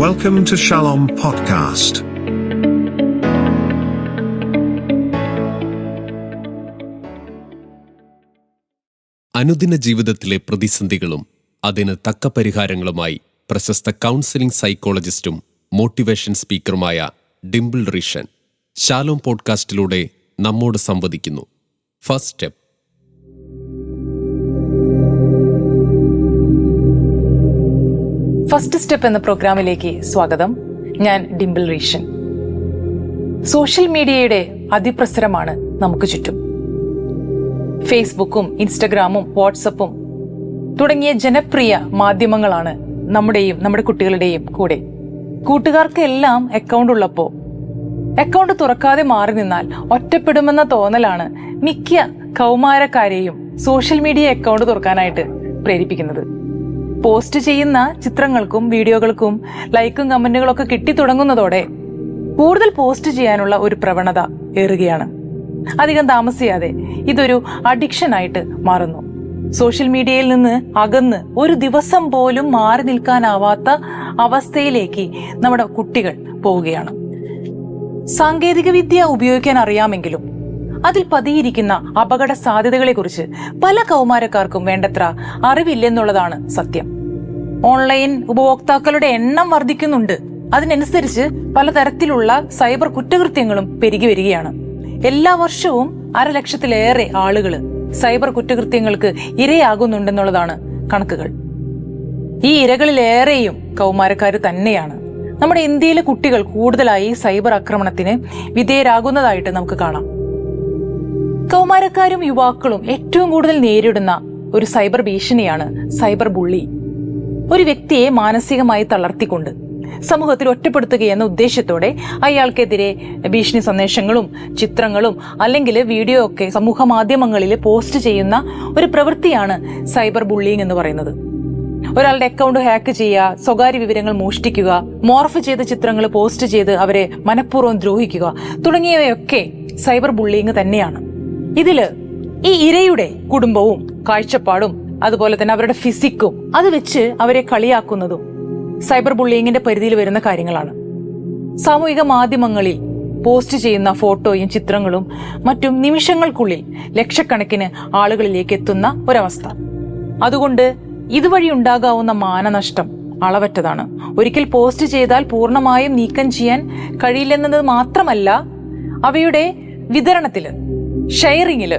Welcome to Shalom Podcast. അനുദിന ജീവിതത്തിലെ പ്രതിസന്ധികളും അതിന് തക്ക പരിഹാരങ്ങളുമായി പ്രശസ്ത കൗൺസിലിംഗ് സൈക്കോളജിസ്റ്റും മോട്ടിവേഷൻ സ്പീക്കറുമായ ഡിംപിൾ റീഷൻ ഷാലോം പോഡ്കാസ്റ്റിലൂടെ നമ്മോട് സംവദിക്കുന്നു. ഫസ്റ്റ് സ്റ്റെപ്പ് ഫസ്റ്റ് സ്റ്റെപ്പ് എന്ന പ്രോഗ്രാമിലേക്ക് സ്വാഗതം. ഞാൻ ഡിംപിൾ റീഷൻ. സോഷ്യൽ മീഡിയയുടെ അതിപ്രസരമാണ് നമുക്ക് ചുറ്റും. ഫേസ്ബുക്കും ഇൻസ്റ്റഗ്രാമും വാട്സപ്പും തുടങ്ങിയ ജനപ്രിയ മാധ്യമങ്ങളാണ് നമ്മുടെയും നമ്മുടെ കുട്ടികളുടെയും കൂടെ. കൂട്ടുകാർക്ക് എല്ലാം അക്കൗണ്ട് ഉള്ളപ്പോ അക്കൗണ്ട് തുറക്കാതെ മാറി നിന്നാൽ ഒറ്റപ്പെടുമെന്ന തോന്നലാണ് മിക്ക കൗമാരക്കാരെയും സോഷ്യൽ മീഡിയ അക്കൗണ്ട് തുറക്കാനായിട്ട് പ്രേരിപ്പിക്കുന്നത്. പോസ്റ്റ് ചെയ്യുന്ന ചിത്രങ്ങൾക്കും വീഡിയോകൾക്കും ലൈക്കും കമന്റുകളൊക്കെ കിട്ടി തുടങ്ങുന്നതോടെ കൂടുതൽ പോസ്റ്റ് ചെയ്യാനുള്ള ഒരു പ്രവണത ഏറുകയാണ്. അധികം താമസിയാതെ ഇതൊരു അഡിക്ഷൻ ആയിട്ട് മാറുന്നു. സോഷ്യൽ മീഡിയയിൽ നിന്ന് അകന്ന് ഒരു ദിവസം പോലും മാറി നിൽക്കാനാവാത്ത അവസ്ഥയിലേക്ക് നമ്മുടെ കുട്ടികൾ പോവുകയാണ്. സാങ്കേതിക വിദ്യ ഉപയോഗിക്കാൻ അറിയാമെങ്കിലും അതിൽ പതിയിരിക്കുന്ന അപകട സാധ്യതകളെക്കുറിച്ച് പല കൗമാരക്കാർക്കും വേണ്ടത്ര അറിവില്ലെന്നുള്ളതാണ് സത്യം. ഓൺലൈൻ ഉപഭോക്താക്കളുടെ എണ്ണം വർദ്ധിക്കുന്നുണ്ട്. അതിനനുസരിച്ച് പലതരത്തിലുള്ള സൈബർ കുറ്റകൃത്യങ്ങളും പെരുകി വരികയാണ്. എല്ലാ വർഷവും അരലക്ഷത്തിലേറെ ആളുകൾ സൈബർ കുറ്റകൃത്യങ്ങൾക്ക് ഇരയാകുന്നുണ്ടെന്നുള്ളതാണ് കണക്കുകൾ. ഈ ഇരകളിലേറെയും കൗമാരക്കാർ തന്നെയാണ്. നമ്മുടെ ഇന്ത്യയിലെ കുട്ടികൾ കൂടുതലായി സൈബർ ആക്രമണത്തിന് വിധേയരാകുന്നതായിട്ട് നമുക്ക് കാണാം. കൗമാരക്കാരും യുവാക്കളും ഏറ്റവും കൂടുതൽ നേരിടുന്ന ഒരു സൈബർ ഭീഷണിയാണ് സൈബർ ബുള്ളി. ഒരു വ്യക്തിയെ മാനസികമായി തളർത്തിക്കൊണ്ട് സമൂഹത്തിൽ ഒറ്റപ്പെടുത്തുകയെന്ന ഉദ്ദേശത്തോടെ അയാൾക്കെതിരെ ഭീഷണി സന്ദേശങ്ങളും ചിത്രങ്ങളും അല്ലെങ്കിൽ വീഡിയോ ഒക്കെ സമൂഹ മാധ്യമങ്ങളിൽ പോസ്റ്റ് ചെയ്യുന്ന ഒരു പ്രവൃത്തിയാണ് സൈബർ ബുള്ളിങ് എന്ന് പറയുന്നത്. ഒരാളുടെ അക്കൗണ്ട് ഹാക്ക് ചെയ്യുക സ്വകാര്യ വിവരങ്ങൾ മോഷ്ടിക്കുക മോർഫ് ചെയ്ത ചിത്രങ്ങൾ പോസ്റ്റ് ചെയ്ത് അവരെ മനഃപൂർവം ദ്രോഹിക്കുക തുടങ്ങിയവയൊക്കെ സൈബർ ബുള്ളിങ് തന്നെയാണ്. ഇതിൽ ഈ ഇരയുടെ കുടുംബവും കാഴ്ചപ്പാടും അതുപോലെ തന്നെ അവരുടെ ഫിസിക്കും അത് വെച്ച് അവരെ കളിയാക്കുന്നതും സൈബർ ബുള്ളിയിങ്ങിന്റെ പരിധിയിൽ വരുന്ന കാര്യങ്ങളാണ്. സാമൂഹിക മാധ്യമങ്ങളിൽ പോസ്റ്റ് ചെയ്യുന്ന ഫോട്ടോയും ചിത്രങ്ങളും മറ്റും നിമിഷങ്ങൾക്കുള്ളിൽ ലക്ഷക്കണക്കിന് ആളുകളിലേക്ക് എത്തുന്ന ഒരവസ്ഥ. അതുകൊണ്ട് ഇതുവഴി ഉണ്ടാകാവുന്ന മാനനഷ്ടം അളവറ്റതാണ്. ഒരിക്കൽ പോസ്റ്റ് ചെയ്താൽ പൂർണമായും നീക്കം ചെയ്യാൻ കഴിയില്ലെന്നത് മാത്രമല്ല അവയുടെ വിതരണത്തിൽ ഷെയറിങ്ങിൽ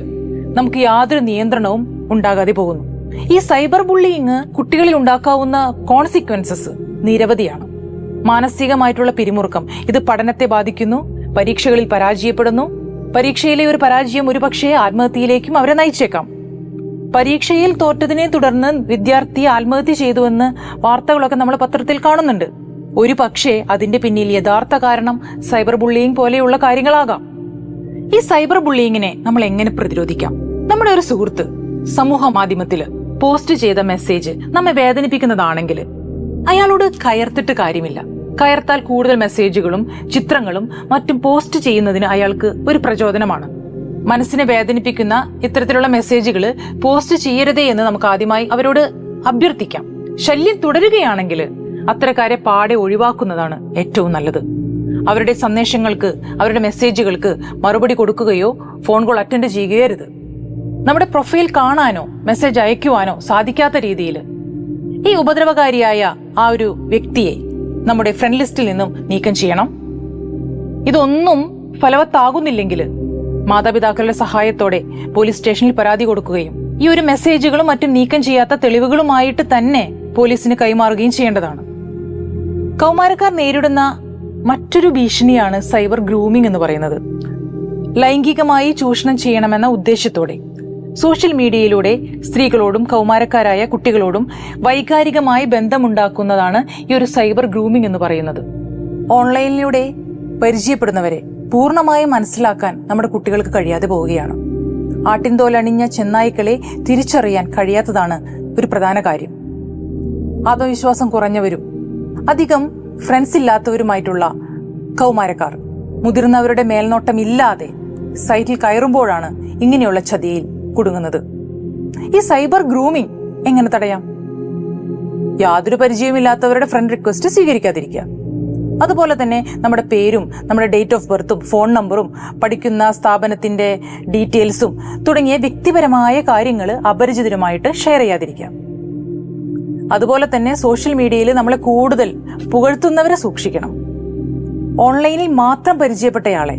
നമുക്ക് യാതൊരു നിയന്ത്രണവും ഉണ്ടാകാതെ പോകുന്നു. ഈ സൈബർ ബുള്ളിയിങ് കുട്ടികളിൽ ഉണ്ടാക്കാവുന്ന കോൺസിക്വൻസസ് നിരവധിയാണ്. മാനസികമായിട്ടുള്ള പിരിമുറുക്കം. ഇത് പഠനത്തെ ബാധിക്കുന്നു പരീക്ഷകളിൽ പരാജയപ്പെടുന്നു. പരീക്ഷയിലെ ഒരു പരാജയം ഒരുപക്ഷെ ആത്മഹത്യയിലേക്കും അവരെ നയിച്ചേക്കാം. പരീക്ഷയിൽ തോറ്റതിനെ തുടർന്ന് വിദ്യാർത്ഥി ആത്മഹത്യ ചെയ്തുവെന്ന് വാർത്തകളൊക്കെ നമ്മൾ പത്രത്തിൽ കാണുന്നുണ്ട്. ഒരു പക്ഷേ അതിന്റെ പിന്നിൽ യഥാർത്ഥ കാരണം സൈബർ ബുള്ളിയിങ് പോലെയുള്ള കാര്യങ്ങളാകാം. ഈ സൈബർ ബുള്ളിയിങ്ങിനെ നമ്മൾ എങ്ങനെ പ്രതിരോധിക്കാം? നമ്മുടെ ഒരു സുഹൃത്ത് സമൂഹ മാധ്യമത്തിൽ പോസ്റ്റ് ചെയ്ത മെസ്സേജ് നമ്മെ വേദനിപ്പിക്കുന്നതാണെങ്കിൽ അയാളോട് കയർത്തിട്ട് കാര്യമില്ല. കയർത്താൽ കൂടുതൽ മെസ്സേജുകളും ചിത്രങ്ങളും മറ്റും പോസ്റ്റ് ചെയ്യുന്നതിന് അയാൾക്ക് ഒരു പ്രചോദനമാണ്. മനസ്സിനെ വേദനിപ്പിക്കുന്ന ഇത്തരത്തിലുള്ള മെസ്സേജുകൾ പോസ്റ്റ് ചെയ്യരുതേ എന്ന് നമുക്ക് ആദ്യമായി അവരോട് അഭ്യർത്ഥിക്കാം. ശല്യം തുടരുകയാണെങ്കിൽ അത്തരക്കാരെ പാടെ ഒഴിവാക്കുന്നതാണ് ഏറ്റവും നല്ലത്. അവരുടെ സന്ദേശങ്ങൾക്ക് അവരുടെ മെസ്സേജുകൾക്ക് മറുപടി കൊടുക്കുകയോ ഫോൺ കോൾ അറ്റൻഡ് ചെയ്യുകയോ അരുത് നമ്മുടെ പ്രൊഫൈൽ കാണാനോ മെസ്സേജ് അയക്കുവാനോ സാധിക്കാത്ത രീതിയിൽ ഈ ഉപദ്രവകാരിയായ ആ ഒരു വ്യക്തിയെ നമ്മുടെ ഫ്രണ്ട് ലിസ്റ്റിൽ നിന്നും നീക്കം ചെയ്യണം. ഇതൊന്നും ഫലവത്താകുന്നില്ലെങ്കിൽ മാതാപിതാക്കളുടെ സഹായത്തോടെ പോലീസ് സ്റ്റേഷനിൽ പരാതി കൊടുക്കുകയും ഈ ഒരു മെസ്സേജുകളും മറ്റും നീക്കം ചെയ്യാത്ത തെളിവുകളുമായിട്ട് തന്നെ പോലീസിന് കൈമാറുകയും ചെയ്യേണ്ടതാണ്. കൗമാരക്കാർ നേരിടുന്ന മറ്റൊരു ഭീഷണിയാണ് സൈബർ ഗ്രൂമിംഗ് എന്ന് പറയുന്നത്. ലൈംഗികമായി ചൂഷണം ചെയ്യണമെന്ന ഉദ്ദേശത്തോടെ സോഷ്യൽ മീഡിയയിലൂടെ സ്ത്രീകളോടും കൗമാരക്കാരായ കുട്ടികളോടും വൈകാരികമായി ബന്ധമുണ്ടാക്കുന്നതാണ് ഈ ഒരു സൈബർ ഗ്രൂമിംഗ് എന്ന് പറയുന്നത്. ഓൺലൈനിലൂടെ പരിചയപ്പെടുന്നവരെ പൂർണമായും മനസ്സിലാക്കാൻ നമ്മുടെ കുട്ടികൾക്ക് കഴിയാതെ പോവുകയാണ്. ആട്ടിൻതോലണിഞ്ഞ ചെന്നായ്ക്കളെ തിരിച്ചറിയാൻ കഴിയാത്തതാണ് ഒരു പ്രധാന കാര്യം. ആത്മവിശ്വാസം കുറഞ്ഞവരും അധികം ഫ്രണ്ട്സ് ഇല്ലാത്തവരുമായിട്ടുള്ള കൗമാരക്കാർ. മുതിർന്നവരുടെ മേൽനോട്ടം ഇല്ലാതെ സൈറ്റിൽ കയറുമ്പോഴാണ് ഇങ്ങനെയുള്ള ചതിയിൽ കുടുങ്ങുന്നത്. ഈ സൈബർ ഗ്രൂമിംഗ് എങ്ങനെ തടയാം? യാതൊരു പരിചയമില്ലാത്തവരുടെ ഫ്രണ്ട് റിക്വസ്റ്റ് സ്വീകരിക്കാതിരിക്കുക. അതുപോലെ തന്നെ നമ്മുടെ പേരും നമ്മുടെ ഡേറ്റ് ഓഫ് ബർത്തും ഫോൺ നമ്പറും പഠിക്കുന്ന സ്ഥാപനത്തിന്റെ ഡീറ്റെയിൽസും തുടങ്ങിയ വ്യക്തിപരമായ കാര്യങ്ങൾ അപരിചിതരുമായിട്ട് ഷെയർ ചെയ്യാതിരിക്കാം അതുപോലെ തന്നെ സോഷ്യൽ മീഡിയയിൽ നമ്മൾ കൂടുതൽ പുകഴ്ത്തുന്നവരെ സൂക്ഷിക്കണം. ഓൺലൈനിൽ മാത്രം പരിചയപ്പെട്ടയാളെ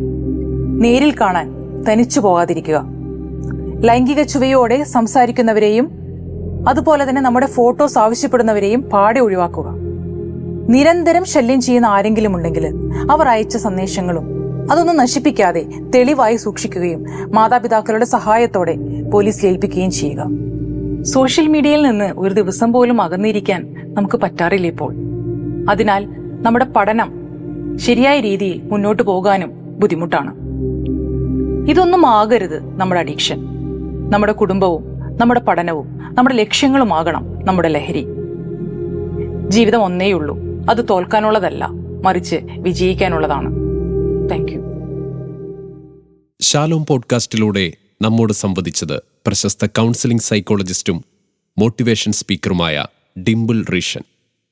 നേരിൽ കാണാൻ തനിച്ചു പോകാതിരിക്കുക. ലൈംഗിക ചുവയോടെ സംസാരിക്കുന്നവരെയും അതുപോലെ തന്നെ നമ്മുടെ ഫോട്ടോസ് ആവശ്യപ്പെടുന്നവരെയും പാടെ ഒഴിവാക്കുക. നിരന്തരം ശല്യം ചെയ്യുന്ന ആരെങ്കിലും ഉണ്ടെങ്കിൽ അവർ അയച്ച സന്ദേശങ്ങളും അതൊന്നും നശിപ്പിക്കാതെ തെളിവായി സൂക്ഷിക്കുകയും മാതാപിതാക്കളുടെ സഹായത്തോടെ പോലീസ് ഏൽപ്പിക്കുകയും ചെയ്യുക. സോഷ്യൽ മീഡിയയിൽ നിന്ന് ഒരു ദിവസം പോലും അകന്നിരിക്കാൻ നമുക്ക് പറ്റാറില്ല ഇപ്പോൾ. അതിനാൽ നമ്മുടെ പഠനം ശരിയായ രീതിയിൽ മുന്നോട്ട് പോകാനും ബുദ്ധിമുട്ടാണ്. ഇതൊന്നും ആകരുത് നമ്മുടെ അഡിക്ഷൻ. നമ്മുടെ കുടുംബവും നമ്മുടെ പഠനവും നമ്മുടെ ലക്ഷ്യങ്ങളുമാകണം നമ്മുടെ ലഹരി. ജീവിതം ഒന്നേയുള്ളൂ അത് തോൽക്കാനുള്ളതല്ല മറിച്ച് വിജയിക്കാനുള്ളതാണ്. Thank you. ശാലോം പോഡ്കാസ്റ്റിലൂടെ നമ്മോട് സംവദിച്ചത് പ്രശസ്ത കൗൺസിലിംഗ് സൈക്കോളജിസ്റ്റും മോട്ടിവേഷൻ സ്പീക്കറുമായ ഡിംപിൾ റീഷൻ.